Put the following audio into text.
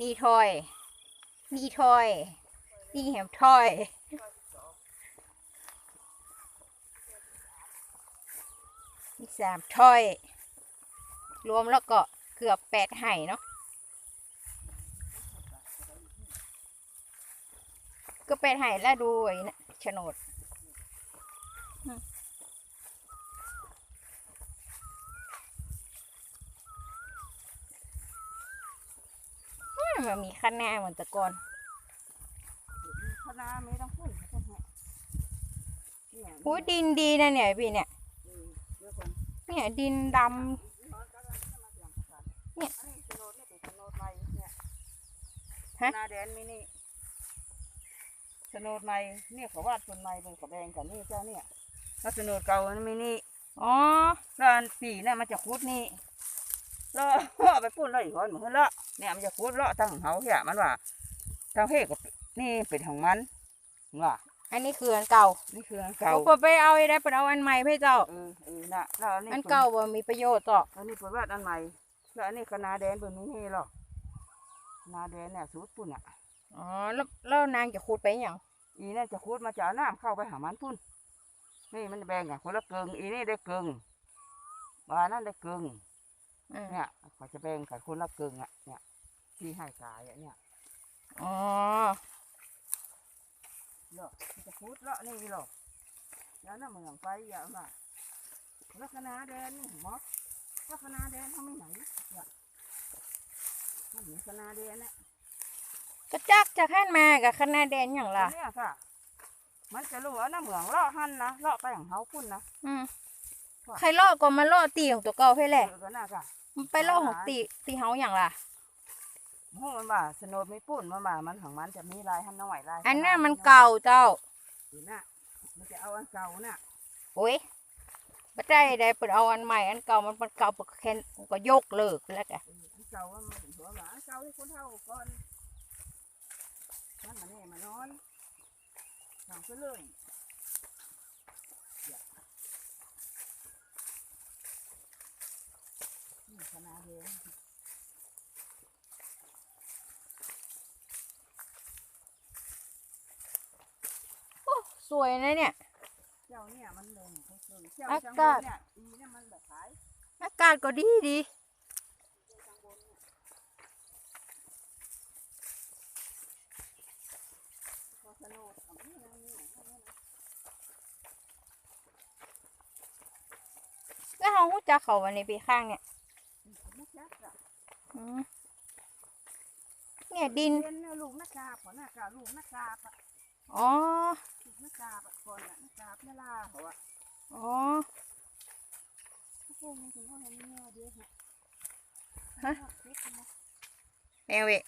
นี่ทอย นี่ทอย นี่แหมทอย นี่สามถอย รวมแล้วก็เกือบแปดไห่เนาะ ก็แปดไห่แล้วดูไอ้นะโฉนด มอืมมันมีขั้นหน้าเหมือนแตะกอนคณะไม่ต้องพูดเขาต้องให้เนี่ยหูดินดีนะเนี่ยพี่เนี่ยเออเดี๋ยวก่อนเนี่ยดินดอันนี้โฉนดนี่เป็นโฉนดใหม่เนี่ยำฮะนาแดนมินี่โฉนดใหม่เนี่ยเขาวาดคนใหม่เป็นกระแบงกันนี่เจ้าเนี่ยถ้าโฉนดเก่ามันมินี่อ๋อแล้วอันปีเนี่ยมันจะคุดนี่ แล้วเอาไปพูดเลยอีกคนเหมือนละเนี่ยมันจะคุดเลาะตั้งเฮาเหี้ยมันว่าทางเพศกับนี่เป็นของมันว่าอันนี้คืออันเก่านี่คืออันเก่าเปิดไปเอาไอ้ได้เปิดเอาอันใหม่ให้เจ้าเออเออน่ะแล้วอันนี้อันพิ่เก่าบ่มีประโยชน์ต่ออันนี้เปิดวาดอันใหม่แล้วอันนี้คณะแดนเปิดนี้ให้หรอกคณะแดนเนี่ยสูตรปุ่นอะอ๋อแล้วแล้วนางจะขุดไปอย่างอีนี่จะคูดมาจากน้ำเข้าไปหามันปุ่นนี่มันแบ่งกันคนละเกิงอีนี่ได้เกิงบานั่นได้เกิง อืมเนี่ยเขาจะแบ่งกันคนละเกิงอะเนี่ยที่ให้กายอะเนี่ยอ๋อเนาะมันจะคูดเลาะนี่หรอกแล้วน้ำเมืองไปอย่างน่ะแล้วคณะแดนนี่หมอถ้าคณะแดนเขาไม่ไหนเนี่ยมันเหมือนคณะแดนเนี่ยก็จักจะขั้นมากับคณะแดนอย่างล่ะเนี่ยค่ะ มันจะรู้ว่าน้ำเหมืองเลาะหันนะเลาะไปของเขาพุ่นนะอืมใครล่อก็มาล่อตีของตัวเก่าให้แหละเออก็น่าค่ะ มันไปล่อของตีตีเฮาอย่างล่ะโอ้มันบ่าสโนดไม่ปุ่นมันบ่ามันของมันจะมีลายหันน้อยลายอันนั้นมันเก่าเจ้านี่น่ะมันจะเอาอันเก่าน่ะโอ้ยไม่ได้ได้เปิดเอาอันใหม่อันเก่ามันมันเก่าปกแค่นก็ยกเลิกไปแล้วกันเอออันเก่ามันเป็นหัวหมาอันเก่าที่คนเท่าก่อนมันมาแน่มานอนทำไปเลยเดี๋ยว นี่ขนาดเดียวสวยนะเนี่ย เจ้าเนี่ยมันลงเขาเชิงเจ้าอาจังกาศเนี่ยอีเนี่ยมันแบบขายอากาศก็ดีดีพอสโนดเอานี่นะนี่นะนี่นะแล้วเขาหูจักเขาวันนี้ปีข้างเนี่ย นี่ผมไม่ชักอะ อืม เนี่ยดิน เป็นลูกนักกาบขอหน้ากาลูกนักกาบอะอ๋อ ลูกนักกาบอะก่อนอะนักกาบเนี่ยลาเขาอะอ๋อพวกนี้ถึงว่าเห็นเนี่ยเดียวฮะฮะเล็กนะแมวเวะ